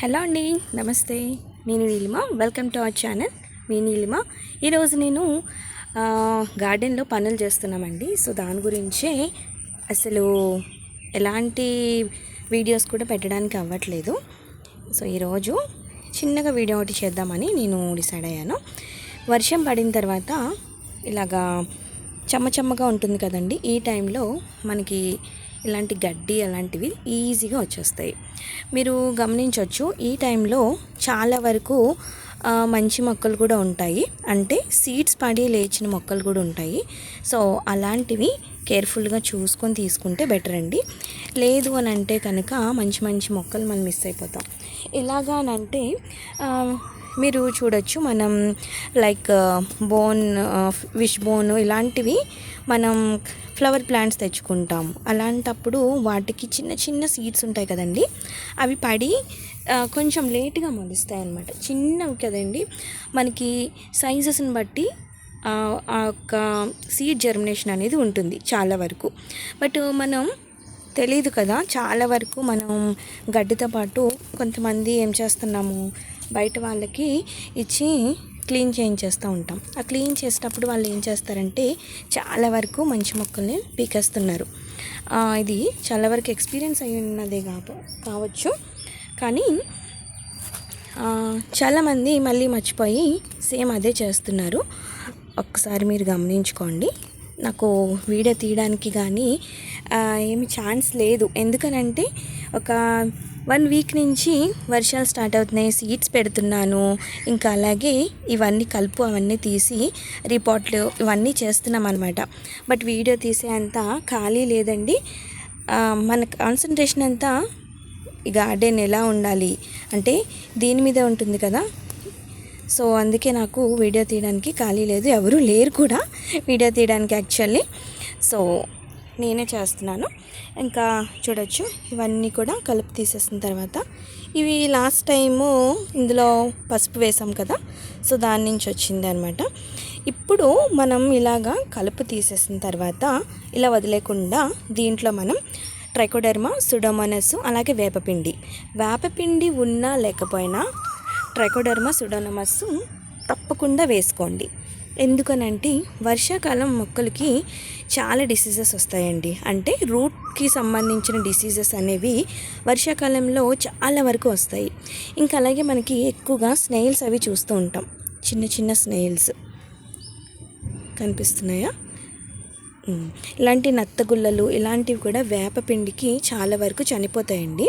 Hello అండి నమస్తే. నేను Neelima welcome to our channel. మీ నీలిమ. ఈరోజు నేను గార్డెన్లో పనులు చేస్తున్నామండి. సో దాని గురించే అసలు ఎలాంటి వీడియోస్ కూడా పెట్టడానికి అవ్వట్లేదు. సో ఈరోజు చిన్నగా వీడియో ఒకటి చేద్దామని నేను డిసైడ్ అయ్యాను. వర్షం పడిన తర్వాత ఇలాగా చెమ్మ చెమ్మగా ఉంటుంది కదండి ఈ టైంలో మనకి ఇలాంటి గడ్డి అలాంటివి ఈజీగా వచ్చేస్తాయి. మీరు గమనించవచ్చు ఈ టైంలో చాలా వరకు మంచి మొక్కలు కూడా ఉంటాయి. అంటే సీడ్స్ పడి లేచిన మొక్కలు కూడా ఉంటాయి. సో అలాంటివి కేర్ఫుల్గా చూసుకొని తీసుకుంటే బెటర్ అండి. లేదు అని అంటే కనుక మంచి మంచి మొక్కలు మనం మిస్ అయిపోతాం. ఎలాగా అని అంటే మీరు చూడొచ్చు మనం లైక్ బోన్ విష్ బోన్ ఇలాంటివి మనం ఫ్లవర్ ప్లాంట్స్ తెచ్చుకుంటాం. అలాంటప్పుడు వాటికి చిన్న చిన్న సీడ్స్ ఉంటాయి కదండి. అవి పడి uh, కొంచెం లేట్గా మొలుస్తాయి అన్నమాట. చిన్నవి కదండి. మనకి సైజెస్ని బట్టి ఆ ఆ యొక్క సీడ్ జర్మినేషన్ అనేది ఉంటుంది చాలా వరకు. బట్ మనం తెలియదు కదా చాలా వరకు మనం గడ్డితో పాటు కొంతమంది ఏం చేస్తున్నాము బయట వాళ్ళకి ఇచ్చి క్లీన్ చేయించేస్తూ ఉంటాం. ఆ క్లీన్ చేసేటప్పుడు వాళ్ళు ఏం చేస్తారంటే చాలా వరకు మంచి మొక్కల్ని పీకేస్తున్నారు. ఇది చాలా వరకు ఎక్స్పీరియన్స్ అయి ఉన్నదే కావ కావచ్చు. కానీ చాలామంది మళ్ళీ మర్చిపోయి సేమ్ అదే చేస్తున్నారు. ఒక్కసారి మీరు గమనించుకోండి. నాకు వీడియో తీయడానికి కానీ ఏమి ఛాన్స్ లేదు. ఎందుకనంటే ఒక వన్ వీక్ నుంచి వర్షాలు స్టార్ట్ అవుతున్నాయి సీడ్స్ పెడుతున్నాను. ఇంకా అలాగే ఇవన్నీ కలుపు అవన్నీ తీసి రిపోర్ట్లు ఇవన్నీ చేస్తున్నాం అనమాట బట్ వీడియో తీసే అంత ఖాళీ లేదండి. మన కాన్సన్ట్రేషన్ అంతా గార్డెన్ ఎలా ఉండాలి అంటే దీని మీద ఉంటుంది కదా. సో అందుకే నాకు వీడియో తీయడానికి ఖాళీ లేదు. ఎవరూ లేరు కూడా వీడియో తీయడానికి యాక్చువల్లీ. సో నేనే చేస్తున్నాను. ఇంకా చూడొచ్చు ఇవన్నీ కూడా కలుపు తీసేసిన తర్వాత. ఇవి లాస్ట్ టైము ఇందులో పసుపు వేసాం కదా సో దాని నుంచి వచ్చింది అనమాట ఇప్పుడు మనం ఇలాగా కలుపు తీసేసిన తర్వాత ఇలా వదిలేకుండా దీంట్లో మనం ట్రైకోడర్మా సుడోమోనస్ అలాగే వేపపిండి. వేపపిండి ఉన్నా లేకపోయినా ట్రైకోడర్మా సుడోనమస్ తప్పకుండా వేసుకోండి. ఎందుకనంటే వర్షాకాలం మొక్కలకి చాలా డిసీజెస్ వస్తాయండి. అంటే రూట్కి సంబంధించిన డిసీజెస్ అనేవి వర్షాకాలంలో చాలా వరకు వస్తాయి. ఇంకా అలాగే మనకి ఎక్కువగా స్నేల్స్ అవి చూస్తూ ఉంటాం. చిన్న చిన్న స్నేల్స్ కనిపిస్తున్నాయా? ఇలాంటి నత్తగుల్లలు ఇలాంటివి కూడా వేపపిండికి చాలా వరకు చనిపోతాయండి.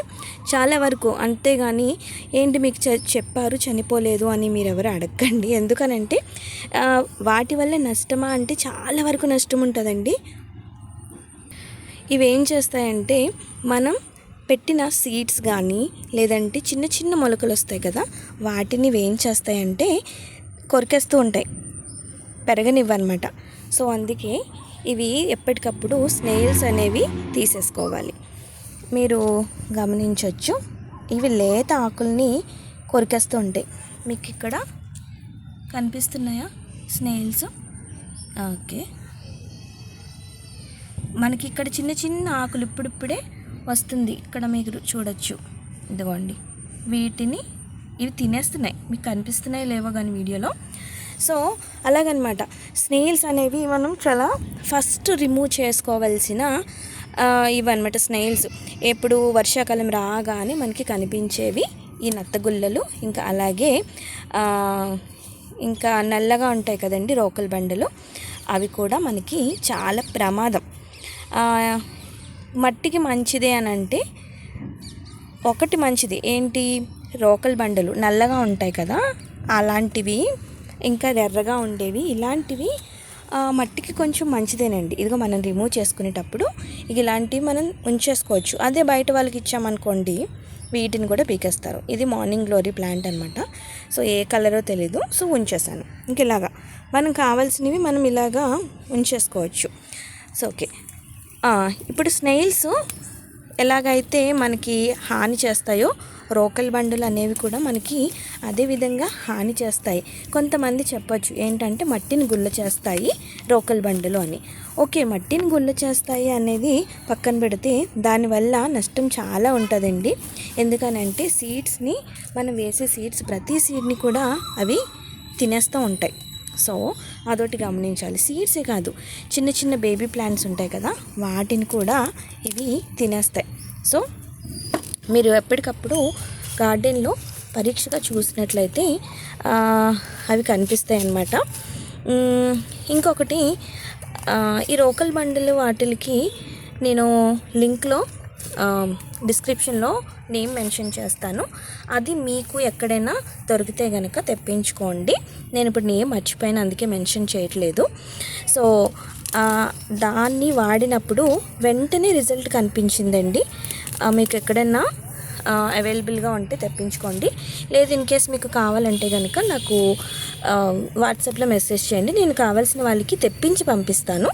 చాలా వరకు అంతేగాని ఏంటి మీకు చె- చెప్పారు చనిపోలేదు అని మీరు ఎవరు అడగండి. ఎందుకనంటే వాటి వల్ల నష్టమా అంటే చాలా వరకు నష్టం ఉంటుందండి. ఇవి ఏం చేస్తాయంటే మనం పెట్టిన సీడ్స్ కానీ లేదంటే చిన్న చిన్న మొలకలు వస్తాయి కదా వాటిని ఏం చేస్తాయంటే కొరికేస్తూ ఉంటాయి. పెరగనివ్వన్నమాట సో అందుకే ఇవి ఎప్పటికప్పుడు స్నేల్స్ అనేవి తీసేసుకోవాలి. మీరు గమనించవచ్చు ఇవి లేత ఆకుల్ని కొరికేస్తూ ఉంటాయి. మీకు ఇక్కడ కనిపిస్తున్నాయా స్నేల్స్? ఓకే. మనకి ఇక్కడ చిన్న చిన్న ఆకులు ఇప్పుడిప్పుడే వస్తుంది. ఇక్కడ మీరు చూడొచ్చు. ఇదిగోండి. వీటిని ఇవి తినేస్తున్నాయి. మీకు కనిపిస్తున్నాయి లేవో కానీ వీడియోలో. సో అలాగనమాట. స్నేల్స్ అనేవి మనం చాలా ఫస్ట్ రిమూవ్ చేసుకోవాల్సిన ఇవన్నమాట స్నేల్స్. ఎప్పుడు వర్షాకాలం రాగానే మనకి కనిపించేవి ఈ నత్తగుల్లలు ఇంకా అలాగే ఇంకా నల్లగా ఉంటాయి కదండి రోకల్ బండలు. అవి కూడా మనకి చాలా ప్రమాదం. మట్టికి మంచిదే అని అంటే ఒకటి మంచిది. ఏంటి? రోకల్ బండలు నల్లగా ఉంటాయి కదా అలాంటివి ఇంకా ఎర్రగా ఉండేవి. ఇలాంటివి మట్టికి కొంచెం మంచిదేనండి. ఇదిగో మనం రిమూవ్ చేసుకునేటప్పుడు ఇక ఇలాంటివి మనం ఉంచేసుకోవచ్చు. అదే బయట వాళ్ళకి ఇచ్చామనుకోండి వీటిని కూడా పీకేస్తారు. ఇది మార్నింగ్ గ్లోరీ ప్లాంట్ అనమాట సో ఏ కలరో తెలీదు. సో ఉంచేసాను. ఇంక ఇలాగా. మనం కావాల్సినవి మనం ఇలాగా ఉంచేసుకోవచ్చు. So okay. ఇప్పుడు స్నెయిల్స్ ఎలాగైతే మనకి హాని చేస్తాయో రోకల్ బండులు అనేవి కూడా మనకి అదే విధంగా హాని చేస్తాయి. కొంతమంది చెప్పచ్చు ఏంటంటే మట్టిని గుల్ల చేస్తాయి రోకల్ బండులు అని. ఓకే మట్టిని గుల్ల చేస్తాయి అనేది పక్కన పెడితే దానివల్ల నష్టం చాలా ఉంటుందండి. ఎందుకనంటే సీడ్స్ని మనం వేసే సీడ్స్ ప్రతి సీడ్ని కూడా అవి తినేస్తూ ఉంటాయి. సో అదొకటి గమనించాలి. సీడ్సే కాదు చిన్న చిన్న బేబీ ప్లాంట్స్ ఉంటాయి కదా వాటిని కూడా ఇవి తినేస్తాయి. సో మీరు ఎప్పటికప్పుడు గార్డెన్లో పరీక్షగా చూసినట్లయితే అవి కనిపిస్తాయి అన్నమాట ఇంకొకటి ఈ రోకల్ బండలు వాటికి నేను లింక్లో డిస్క్రిప్షన్లో నేమ్ మెన్షన్ చేస్తాను. అది మీకు ఎక్కడైనా దొరికితే కనుక తెప్పించుకోండి. నేను ఇప్పుడు నేమ్ మర్చిపోయాను అందుకే మెన్షన్ చేయట్లేదు. సో దాన్ని వాడినప్పుడు వెంటనే రిజల్ట్ కనిపించిందండి. మీకు ఎక్కడైనా అవైలబుల్గా ఉంటే తెప్పించుకోండి. లేదు ఇన్ కేస్ మీకు కావాలంటే కనుక నాకు వాట్సాప్లో మెసేజ్ చేయండి. నేను కావాల్సిన వాళ్ళకి తెప్పించి పంపిస్తాను.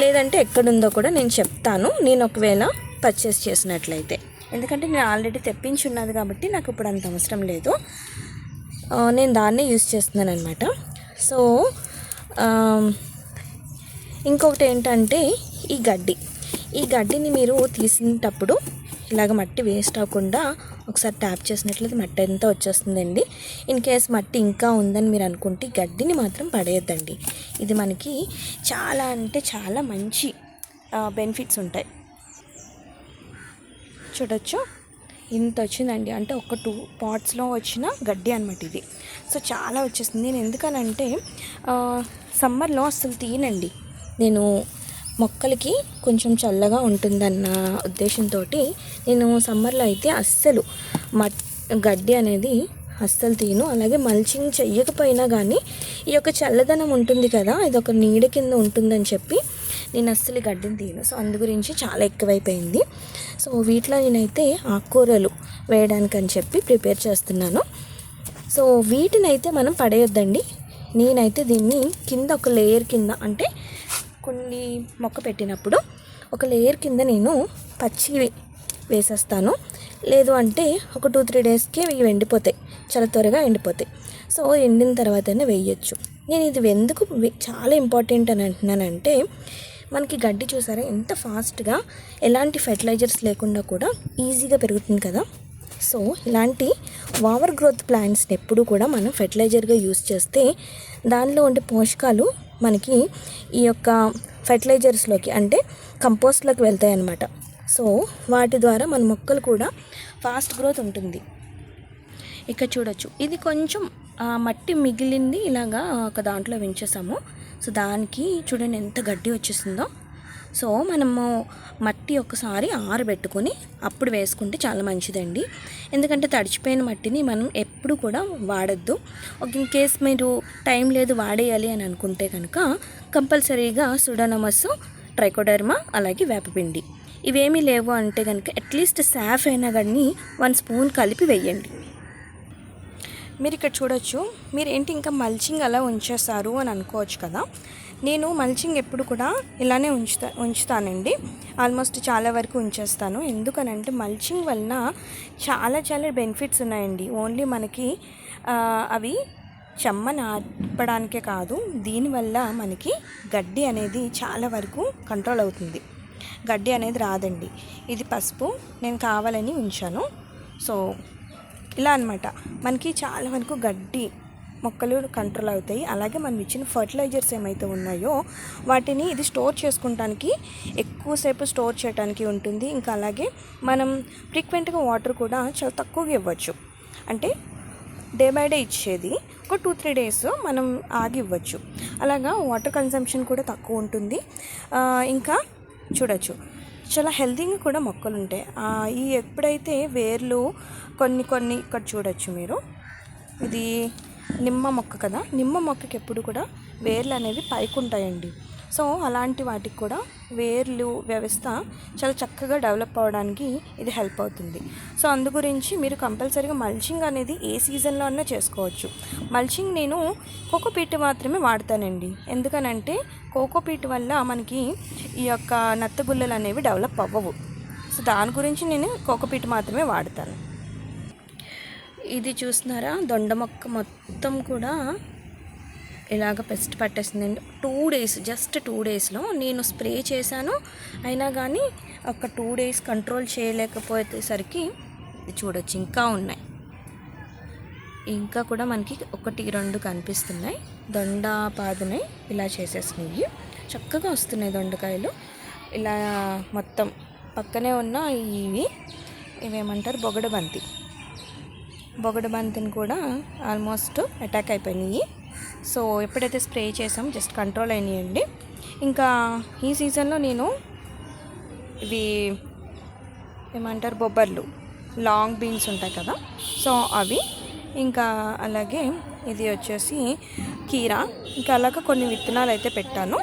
లేదంటే ఎక్కడుందో కూడా నేను చెప్తాను. నేను ఒకవేళ పర్చేస్ చేసినట్లయితే. ఎందుకంటే నేను ఆల్రెడీ తెప్పించి ఉన్నది కాబట్టి నాకు ఇప్పుడు అంత అవసరం లేదు. నేను దాన్నే యూస్ చేస్తున్నాను అనమాట సో ఇంకొకటి ఏంటంటే ఈ గడ్డి. ఈ గడ్డిని మీరు తీసినప్పుడు ఇలాగ మట్టి వేస్ట్ అవ్వకుండా ఒకసారి ట్యాప్ చేసినట్లయితే మట్టి అంతా వచ్చేస్తుందండి. ఇన్ కేస్ మట్టి ఇంకా ఉందని మీరు అనుకుంటే గడ్డిని మాత్రం పడేయద్దండి. ఇది మనకి చాలా అంటే చాలా మంచి బెనిఫిట్స్ ఉంటాయి. చూడొచ్చు. ఇంత వచ్చిందండి. అంటే ఒక టూ పాట్స్లో వచ్చిన గడ్డి అనమాట ఇది. సో చాలా వచ్చేసింది. నేను ఎందుకనంటే సమ్మర్లో అసలు తీయనండి. నేను మొక్కలకి కొంచెం చల్లగా ఉంటుందన్న ఉద్దేశంతో నేను సమ్మర్లో అయితే అస్సలు మట్ గడ్డి అనేది అస్సలు తీను అలాగే మల్చింగ్ చెయ్యకపోయినా కానీ ఈ యొక్క చల్లదనం ఉంటుంది కదా ఇది ఒక నీడ కింద ఉంటుందని చెప్పి నేను అస్సలు గడ్డిని తీను సో అందు గురించి చాలా ఎక్కువైపోయింది. సో వీటిలో నేనైతే ఆకుకూరలు వేయడానికి అని చెప్పి ప్రిపేర్ చేస్తున్నాను. సో వీటిని అయితే మనం పడేయొద్దండి. నేనైతే దీన్ని కింద ఒక లేయర్ కింద అంటే కొన్ని మొక్క పెట్టినప్పుడు ఒక లేయర్ కింద నేను పచ్చి వేసేస్తాను. లేదు అంటే ఒక టూ త్రీ డేస్కి ఇవి ఎండిపోతాయి. చాలా త్వరగా ఎండిపోతాయి. సో ఎండిన తర్వాతనే వేయచ్చు. నేను ఇది ఎందుకు చాలా ఇంపార్టెంట్ అని అంటున్నానంటే మనకి గడ్డి చూసారా? ఎంత ఫాస్ట్గా ఎలాంటి ఫెర్టిలైజర్స్ లేకుండా కూడా ఈజీగా పెరుగుతుంది కదా. సో ఇలాంటి ఓవర్ గ్రోత్ ప్లాంట్స్ని ఎప్పుడు కూడా మనం ఫెర్టిలైజర్గా యూస్ చేస్తే దానిలో ఉండే పోషకాలు మనకి ఈ యొక్క ఫెర్టిలైజర్స్లోకి అంటే కంపోస్ట్లోకి వెళ్తాయి అన్నమాట సో వాటి ద్వారా మన మొక్కలు కూడా ఫాస్ట్ గ్రోత్ ఉంటుంది. ఇక్కడ చూడొచ్చు. ఇది కొంచెం మట్టి మిగిలింది ఇలాగా ఒక దాంట్లో పెంచేసాము సో దానికి చూడండి ఎంత గడ్డి వచ్చేసిందో. సో మనము మట్టి ఒకసారి ఆరబెట్టుకొని అప్పుడు వేసుకుంటే చాలా మంచిదండి. ఎందుకంటే తడిచిపోయిన మట్టిని మనం ఎప్పుడు కూడా వాడద్దు. ఒక ఇన్ కేస్ మీరు టైం లేదు వాడేయాలి అని అనుకుంటే కనుక కంపల్సరీగా సుడనమస్ ట్రైకోడర్మా అలాగే వేపపిండి. ఇవేమీ లేవు అంటే కనుక అట్లీస్ట్ సాఫ్ అయినా కానీ వన్ స్పూన్ కలిపి వేయండి. మీరు ఇక్కడ చూడొచ్చు. మీరు ఏంటి ఇంకా మల్చింగ్ అలా ఉంచేస్తారు అని అనుకోవచ్చు కదా. నేను మల్చింగ్ ఎప్పుడు కూడా ఇలానే ఉంచుతా ఉంచుతానండి. ఆల్మోస్ట్ చాలా వరకు ఉంచేస్తాను. ఎందుకనంటే మల్చింగ్ వలన చాలా చాలా బెనిఫిట్స్ ఉన్నాయండి. ఓన్లీ మనకి అవి చెమ్మ ఆపడానికే కాదు దీనివల్ల మనకి గడ్డి అనేది చాలా వరకు కంట్రోల్ అవుతుంది. గడ్డి అనేది రాదండి. ఇది పసుపు నేను కావాలని ఉంచాను. సో ఇలా అన్నమాట. మనకి చాలా వరకు గడ్డి మొక్కలు కంట్రోల్ అవుతాయి. అలాగే మనం ఇచ్చిన ఫర్టిలైజర్స్ ఏమైతే ఉన్నాయో వాటిని ఇది స్టోర్ చేసుకుంటానికి ఎక్కువసేపు స్టోర్ చేయడానికి ఉంటుంది. ఇంకా అలాగే మనం ఫ్రీక్వెంట్గా వాటర్ కూడా చాలా తక్కువగా ఇవ్వచ్చు. అంటే డే బై డే ఇచ్చేది ఒక టూ త్రీ డేస్ మనం ఆగి ఇవ్వచ్చు. అలాగా వాటర్ కన్సంప్షన్ కూడా తక్కువ ఉంటుంది. ఇంకా చూడొచ్చు. చాలా హెల్తీగా కూడా మొక్కలు ఉంటాయి ఈ ఎప్పుడైతే వేర్లు కొన్ని కొన్ని ఇక్కడ చూడొచ్చు మీరు. ఇది నిమ్మ మొక్క కదా. నిమ్మ మొక్కకి ఎప్పుడు కూడా వేర్లు అనేవి పైకి ఉంటాయండి సో అలాంటి వాటికి కూడా వేర్లు వ్యవస్థ చాలా చక్కగా డెవలప్ అవ్వడానికి ఇది హెల్ప్ అవుతుంది. సో అందు గురించి మీరు కంపల్సరీగా మల్చింగ్ అనేది ఏ సీజన్లో అన్నా చేసుకోవచ్చు. మల్చింగ్ నేను కోకోపీట్ మాత్రమే వాడతానండి. ఎందుకనంటే కోకోపీట్ వల్ల మనకి ఈ యొక్క నత్తగుల్లలు అనేవి డెవలప్ అవ్వవు. సో సో దాని గురించి నేను కోకోపీట్ మాత్రమే వాడతాను. ఇది చూస్తున్నారా? దొండ మొక్క మొత్తం కూడా ఇలాగ పెస్ట్ పట్టేసిందండి. టూ డేస్ జస్ట్ టూ డేస్లో నేను స్ప్రే చేశాను. అయినా కానీ ఒక టూ డేస్ కంట్రోల్ చేయలేకపోయేసరికి చూడొచ్చు ఇంకా ఉన్నాయి. ఇంకా కూడా మనకి ఒకటి రెండు కనిపిస్తున్నాయి. దొండ పాదునై ఇలా చేసేసినాయి చక్కగా వస్తున్నాయి దొండకాయలు. ఇలా మొత్తం పక్కనే ఉన్న ఇవి ఇవేమంటారు? బొగడబంతి బంతి. బంతిని కూడా ఆల్మోస్ట్ అటాక్ అయిపోయినాయి. సో ఎప్పుడైతే స్ప్రే చేసాం జస్ట్ కంట్రోల్ అయినాయండి. ఇంకా ఈ సీజన్లో నేను ఇవి ఏమంటారు? బొబ్బర్లు లాంగ్ బీన్స్ ఉంటాయి కదా? సో అవి. ఇంకా అలాగే ఇది వచ్చేసి కీరా. ఇంకా అలాగ కొన్ని విత్తనాలు అయితే పెట్టాను.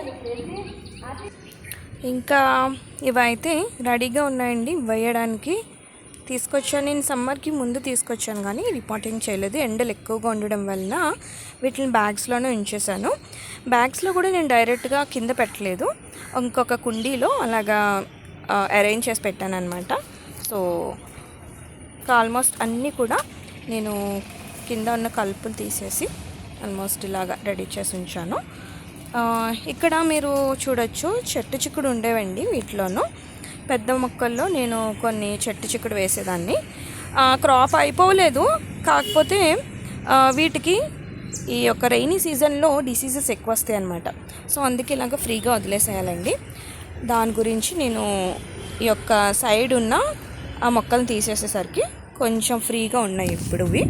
ఇంకా ఇవైతే రెడీగా ఉన్నాయండి వేయడానికి. తీసుకొచ్చాను. నేను సమ్మర్కి ముందు తీసుకొచ్చాను కానీ రిపోర్టింగ్ చేయలేదు. ఎండలు ఎక్కువగా ఉండడం వలన వీటిని బ్యాగ్స్లోనే ఉంచేసాను బ్యాగ్స్లో కూడా నేను డైరెక్ట్గా కింద పెట్టలేదు. ఇంకొక కుండీలో అలాగా అరేంజ్ చేసి పెట్టాను అనమాట సో ఆల్మోస్ట్ అన్నీ కూడా నేను కింద ఉన్న కలుపులు తీసేసి ఆల్మోస్ట్ ఇలాగా రెడీ చేసి ఉంచాను. ఇక్కడ మీరు చూడొచ్చు చెట్టు చిక్కుడు ఉండేవండి వీటిలోనూ. పెద్ద మొక్కల్లో నేను కొన్ని చెట్టు చిక్కుడు వేసేదాన్ని. క్రాప్ అయిపోలేదు. కాకపోతే వీటికి ఈ యొక్క రైనీ సీజన్లో డిసీజెస్ ఎక్కువ వస్తాయి అనమాట సో అందుకే ఇలాగ ఫ్రీగా వదిలేసేయాలండి. దాని గురించి నేను ఈ యొక్క సైడ్ ఉన్న ఆ మొక్కలు తీసేసేసరికి కొంచెం ఫ్రీగా ఉన్నాయి ఇప్పుడు ఇవి.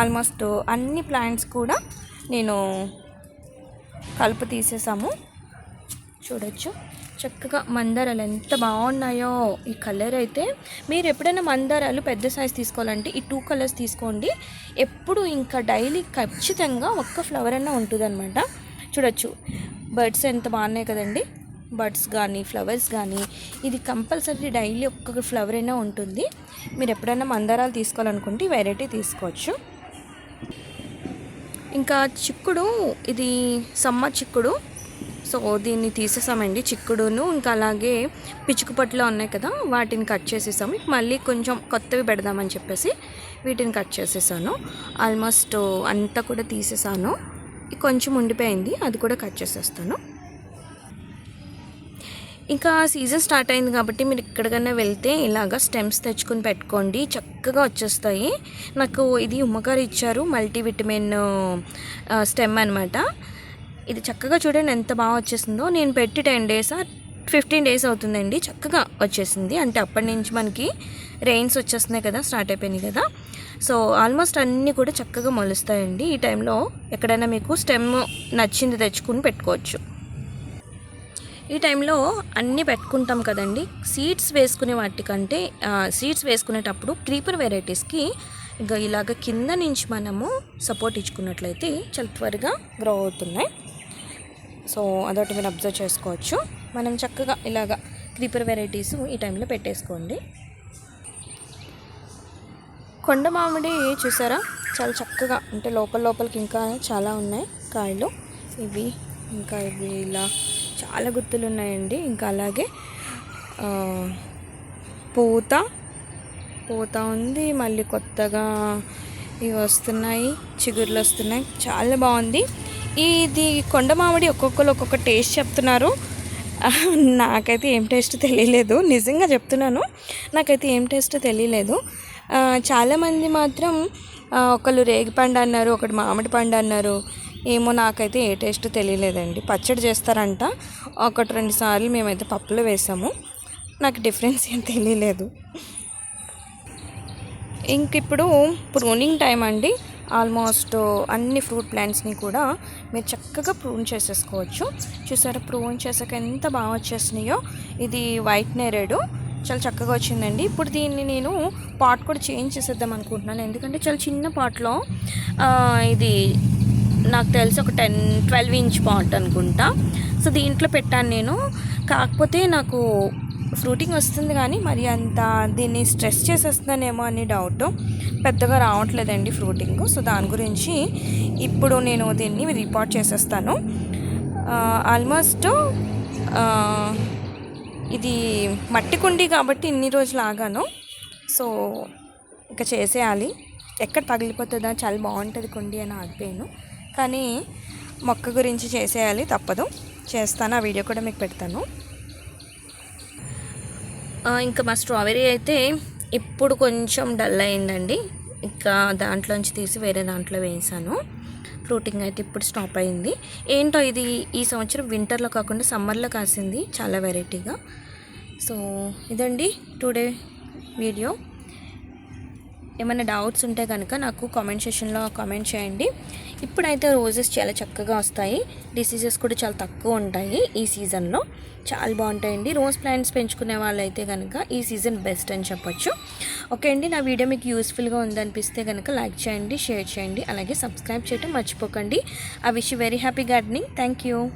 ఆల్మోస్ట్ అన్ని ప్లాంట్స్ కూడా నేను కలుపు తీసేసాము. చూడొచ్చు. చక్కగా మందారాలు ఎంత బాగున్నాయో. ఈ కలర్ అయితే మీరు ఎప్పుడైనా మందారాలు పెద్ద సైజ్ తీసుకోవాలంటే ఈ టూ కలర్స్ తీసుకోండి. ఎప్పుడు ఇంకా డైలీ ఖచ్చితంగా ఒక్క ఫ్లవర్ అయినా ఉంటుందన్నమాట. చూడొచ్చు. బర్డ్స్ ఎంత బాగున్నాయి కదండి. బర్డ్స్ కానీ ఫ్లవర్స్ కానీ ఇది కంపల్సరీ డైలీ ఒక్కొక్క ఫ్లవర్ అయినా ఉంటుంది. మీరు ఎప్పుడైనా మందారాలు తీసుకోవాలనుకుంటే వెరైటీ తీసుకోవచ్చు. ఇంకా చిక్కుడు ఇది సమ్మర్ చిక్కుడు. సో దీన్ని తీసేసామండి చిక్కుడును. ఇంకా అలాగే పిచ్చుకుపట్లు ఉన్నాయి కదా వాటిని కట్ చేసేసాము. మళ్ళీ కొంచెం కొత్తవి పెడదామని చెప్పేసి వీటిని కట్ చేసేసాను. ఆల్మోస్ట్ అంతా కూడా తీసేసాను. కొంచెం ఉండిపోయింది అది కూడా కట్ చేసేస్తాను. ఇంకా సీజన్ స్టార్ట్ అయింది కాబట్టి మీరు ఎక్కడికైనా వెళ్తే ఇలాగ స్టెమ్స్ తెచ్చుకొని పెట్టుకోండి. చక్కగా వచ్చేస్తాయి. నాకు ఇది ఉమ్మగారు ఇచ్చారు మల్టీవిటమిన్ స్టెమ్ అనమాట ఇది చక్కగా చూడండి ఎంత బాగా వచ్చేసిందో. నేను పెట్టి టెన్ డేస్ ఫిఫ్టీన్ డేస్ అవుతుందండి. చక్కగా వచ్చేసింది. అంటే అప్పటి నుంచి మనకి రెయిన్స్ వచ్చేస్తున్నాయి కదా స్టార్ట్ అయిపోయినాయి కదా. సో ఆల్మోస్ట్ అన్నీ కూడా చక్కగా మొలుస్తాయండి. ఈ టైంలో ఎక్కడైనా మీకు స్టెమ్ నచ్చింది తెచ్చుకుని పెట్టుకోవచ్చు. ఈ టైంలో అన్నీ పెట్టుకుంటాం కదండి. సీడ్స్ వేసుకునే వాటికంటే సీడ్స్ వేసుకునేటప్పుడు క్రీపర్ వెరైటీస్కి ఇంకా ఇలాగ కింద నుంచి మనము సపోర్ట్ ఇచ్చుకున్నట్లయితే చాలా త్వరగా గ్రో అవుతున్నాయి. సో అదొకటి మీరు అబ్జర్వ్ చేసుకోవచ్చు. మనం చక్కగా ఇలాగ క్రీపర్ వెరైటీస్ ఈ టైంలో పెట్టేసుకోండి. కొండ మామిడి చూసారా? చాలా చక్కగా అంటే లోపల లోపలికి ఇంకా చాలా ఉన్నాయి కాయలు. ఇవి ఇంకా ఇవి ఇలా చాలా గుర్తులు ఉన్నాయండి ఇంకా అలాగే పూత. పూత ఉంది మళ్ళీ కొత్తగా ఇవి వస్తున్నాయి చిగుర్లు వస్తున్నాయి. చాలా బాగుంది. ఇది కొండ మామిడి ఒక్కొక్కరు ఒక్కొక్క టేస్ట్ చెప్తున్నారు. నాకైతే ఏం టేస్ట్ తెలియలేదు. నిజంగా చెప్తున్నాను. నాకైతే ఏం టేస్ట్ తెలియలేదు. చాలామంది మాత్రం ఆ, ఒకళ్ళు రేగిపండు అన్నారు ఒకటి మామిడి పండు అన్నారు. ఏమో నాకైతే ఏ టేస్ట్ తెలియలేదండి. పచ్చడి చేస్తారంట. ఒకటి రెండు సార్లు మేమైతే పప్పులు వేసాము. నాకు డిఫరెన్స్ ఏం తెలియలేదు. ఇంక ఇప్పుడు ప్రూనింగ్ టైం అండి. ఆల్మోస్ట్ అన్ని ఫ్రూట్ ప్లాంట్స్ని కూడా మీరు చక్కగా ప్రూన్ చేసేసుకోవచ్చు. చూసారా ప్రూన్ చేసాక ఎంత బాగా వచ్చేసినాయో. ఇది వైట్ నేరేడు. చాలా చక్కగా వచ్చిందండి. ఇప్పుడు దీన్ని నేను పాట్ కూడా చేంజ్ చేసేద్దాం అనుకుంటున్నాను. ఎందుకంటే చాలా చిన్న పాట్లో ఇది నాకు తెలిసి ఒక టెన్ ట్వెల్వ్ ఇంచ్ పాట్ అనుకుంటా. సో దీంట్లో పెట్టాను నేను. కాకపోతే నాకు ఫ్రూటింగ్ వస్తుంది కానీ మరి అంత దీన్ని స్ట్రెస్ చేసేస్తున్నానేమో అని డౌట్ పెద్దగా రావట్లేదండి ఫ్రూటింగ్. సో దాని గురించి ఇప్పుడు నేను దీన్ని రిపోర్ట్ చేసేస్తాను. ఆల్మోస్ట్ ఇది మట్టి కుండి కాబట్టి ఇన్ని రోజులు ఆగాను. సో ఇంకా చేసేయాలి. ఎక్కడ పగిలిపోతుందా చాలా బాగుంటుంది కుండి అని ఆగిపోయాను. కానీ మొక్క గురించి చేసేయాలి తప్పదు. చేస్తాను ఆ వీడియో కూడా మీకు పెడతాను. ఇంకా మా స్ట్రాబెరీ అయితే ఇప్పుడు కొంచెం డల్ అయిందండి. ఇంకా దాంట్లోంచి తీసి వేరే దాంట్లో వేసాను. ఫ్రూటింగ్ అయితే ఇప్పుడు స్టాప్ అయింది. ఏంటో ఇది ఈ సంవత్సరం వింటర్లో కాకుండా సమ్మర్లో కాసింది చాలా వెరైటీగా. సో ఇదండి టుడే వీడియో. ఏమైనా డౌట్స్ ఉంటే కనుక నాకు కామెంట్ సెషన్లో కామెంట్ చేయండి. ఇప్పుడైతే రోజెస్ చాలా చక్కగా వస్తాయి. డిసీజెస్ కూడా చాలా తక్కువ ఉంటాయి ఈ సీజన్లో. చాలా బాగుంటాయండి. రోజ్ ప్లాంట్స్ పెంచుకునే వాళ్ళైతే కనుక ఈ సీజన్ బెస్ట్ అని చెప్పొచ్చు. ఓకే అండి నా వీడియో మీకు యూస్ఫుల్గా ఉందనిపిస్తే కనుక లైక్ చేయండి షేర్ చేయండి అలాగే సబ్స్క్రైబ్ చేయడం మర్చిపోకండి. I wish very happy gardening. Thank you.